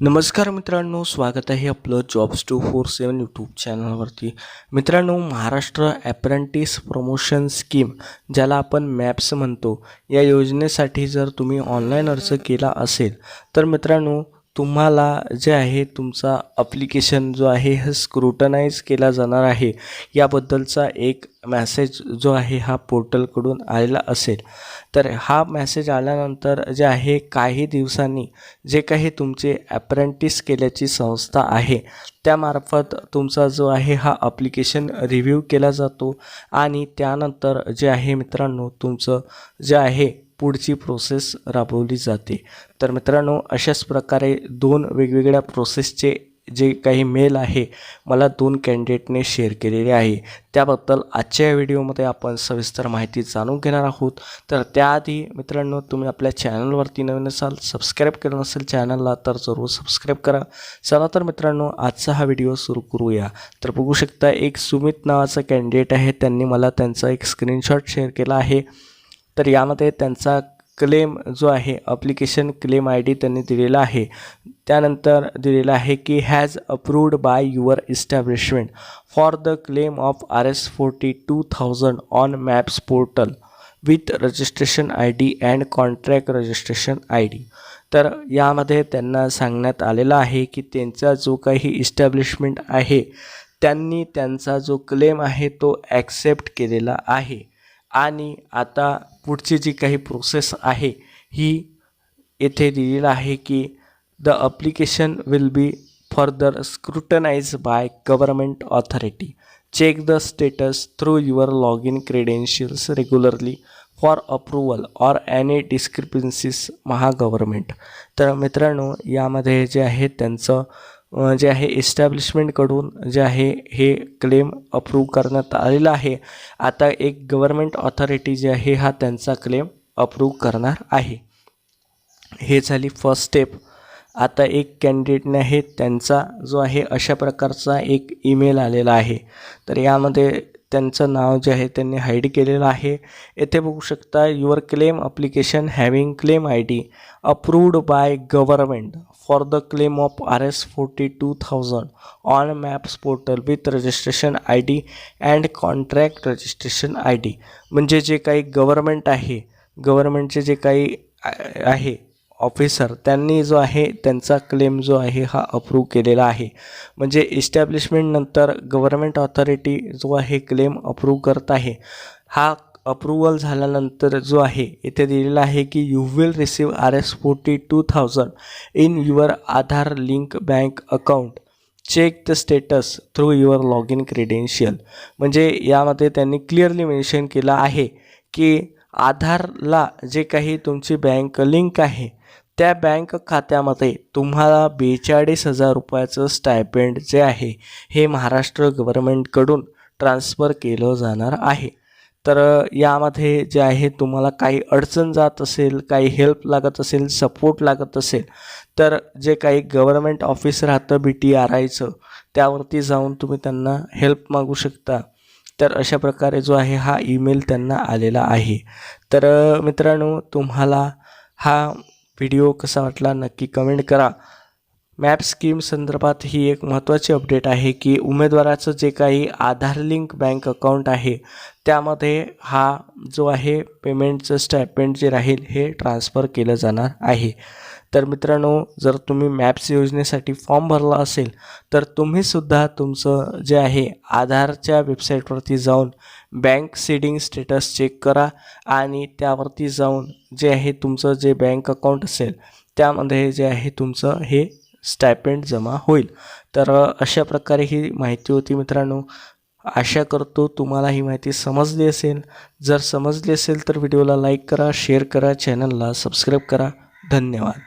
नमस्कार मित्रांनो स्वागत आहे आपलं jobs two four seven YouTube चॅनलवरती. मित्रांनो महाराष्ट्र ॲप्रेंटिस प्रमोशन स्कीम ज्याला आपण मॅप्स म्हणतो या योजनेसाठी जर तुम्ही ऑनलाईन अर्ज केला असेल तर मित्रांनो तुम्हाला जे आहे तुमचा अप्लिकेशन जो आहे हा स्क्रुटनाईज केला जाणार आहे. याबद्दलचा एक मॅसेज जो आहे हा पोर्टलकडून आलेला असेल. तर हा मॅसेज आल्यानंतर जे आहे काही दिवसांनी जे काही तुमचे ॲप्रेंटिस केल्याची संस्था आहे त्यामार्फत तुमचा जो आहे हा अप्लिकेशन रिव्ह्यू केला जातो. आणि त्यानंतर जे आहे मित्रांनो तुमचं जे आहे पुढची प्रोसेस राबवली जाते. तर मित्रांनो अशाच प्रकारे दोन वेगवेगळ्या प्रोसेसचे जे काही मेल आहे मला दोन कॅन्डिडेटने शेअर केलेले आहे. त्याबद्दल आजच्या व्हिडिओमध्ये आपण सविस्तर माहिती जाणून घेणार आहोत. तर त्याआधी मित्रांनो तुम्ही आपल्या चॅनलवरती नवीन असाल सबस्क्राईब केलं नसेल चॅनलला तर जरूर सबस्क्राईब करा. चला तर मित्रांनो आजचा हा व्हिडिओ सुरू करूया. तर बघू शकता एक सुमित नावाचा कॅन्डिडेट आहे. त्यांनी मला त्यांचा एक स्क्रीनशॉट शेअर केला आहे. तर यामध्ये त्यांचा क्लेम जो आहे अप्लिकेशन क्लेम आय डी त्यांनी दिलेला आहे. त्यानंतर दिलेलं आहे की has approved by your establishment for the claim of R S forty two thousand on maps portal with registration I D and contract registration I D तर यामध्ये त्यांना सांगण्यात आलेलं आहे की त्यांचा जो काही इस्टॅब्लिशमेंट आहे त्यांनी त्यांचा जो क्लेम आहे तो ॲक्सेप्ट केलेला आहे. आणि आता पुढची जी काही प्रोसेस आहे ही येथे दिलेलं आहे की the application will be further scrutinize by government authority check the status through your log in credentials regularly for approval or any discrepancies महागव्हर्मेंट तर मित्रांनो यामध्ये जे आहे त्यांचं जे आहे इस्टॅब्लिशमेंटकडून जे आहे हे क्लेम अप्रूव्ह करण्यात आलेलं आहे. आता एक गव्हर्मेंट ऑथॉरिटी जे आहे हा त्यांचा क्लेम अप्रूव्ह करणार आहे. हे झाली फर्स्ट स्टेप आता एक कॅन्डिडेटने आहे त्यांचा जो आहे अशा प्रकारचा एक ईमेल आलेला आहे. तर यामध्ये त्यांचं नाव जे आहे त्यांनी हाईड केलेलं आहे. येथे बघू शकता your claim application having claim I D approved by government for the claim of R S forty two thousand on maps portal with registration I D and contract registration I D म्हणजे जे काही government आहे गव्हर्मेंटचे जे काही आहे officer त्यांनी जो आहे त्यांचा क्लेम जो आहे हा अप्रूव्ह केलेला आहे. म्हणजे इस्टॅब्लिशमेंटनंतर गव्हर्मेंट ऑथॉरिटी जो आहे क्लेम अप्रूव्ह करत आहे. हा अप्रूवल झाल्यानंतर जो आहे इथे दिलेला आहे की you will receive R S forty two thousand in your Aadhaar link bank account check the status through your log in credential म्हणजे यामध्ये त्यांनी क्लिअरली मेन्शन केलं आहे की आधारला जे काही तुमची बँक लिंक आहे त्या बँक खात्यामध्ये तुम्हाला बेचाळीस हजार रुपयाचं स्टायपेंड जे आहे हे महाराष्ट्र गव्हर्मेंटकडून ट्रान्स्फर केलं जाणार आहे. तर यामध्ये जे आहे तुम्हाला काही अडचण जात असेल काही हेल्प लागत असेल सपोर्ट लागत असेल तर जे काही गव्हर्मेंट ऑफिस राहतं बी टी आर आयचं त्यावरती जाऊन तुम्ही त्यांना हेल्प मागू शकता. तर अशा प्रकारे जो आहे हा ईमेल त्यांना आलेला आहे. तर मित्रांनो तुम्हाला हा व्हिडिओ कसा वाटला नक्की कमेंट करा. मॅप स्कीम संदर्भात ही एक महत्त्वाची अपडेट आहे की उमेदवाराचं जे काही आधार लिंक बँक अकाउंट आहे त्यामध्ये हा जो आहे पेमेंटचं स्टॅपमेंट जे राहील हे ट्रान्स्फर केलं जाणार आहे. तर मित्रांनो जर तुम्ही मॅप्स योजनेसाठी फॉर्म भरला असेल तर तुम्हीसुद्धा तुमचं जे आहे आधारच्या वेबसाईटवरती जाऊन बँक सीडिंग स्टेटस चेक करा आणि त्यावरती जाऊन जे आहे तुमचं जे बँक अकाउंट असेल त्यामध्ये जे आहे तुमचं हे स्टायपेंड जमा होईल. तर अशा प्रकारे ही माहिती होती मित्रांनो. आशा करतो तुम्हाला ही माहिती समजली असेल. जर समजली असेल तर व्हिडिओला लाईक करा शेअर करा चॅनलला सबस्क्राईब करा. धन्यवाद.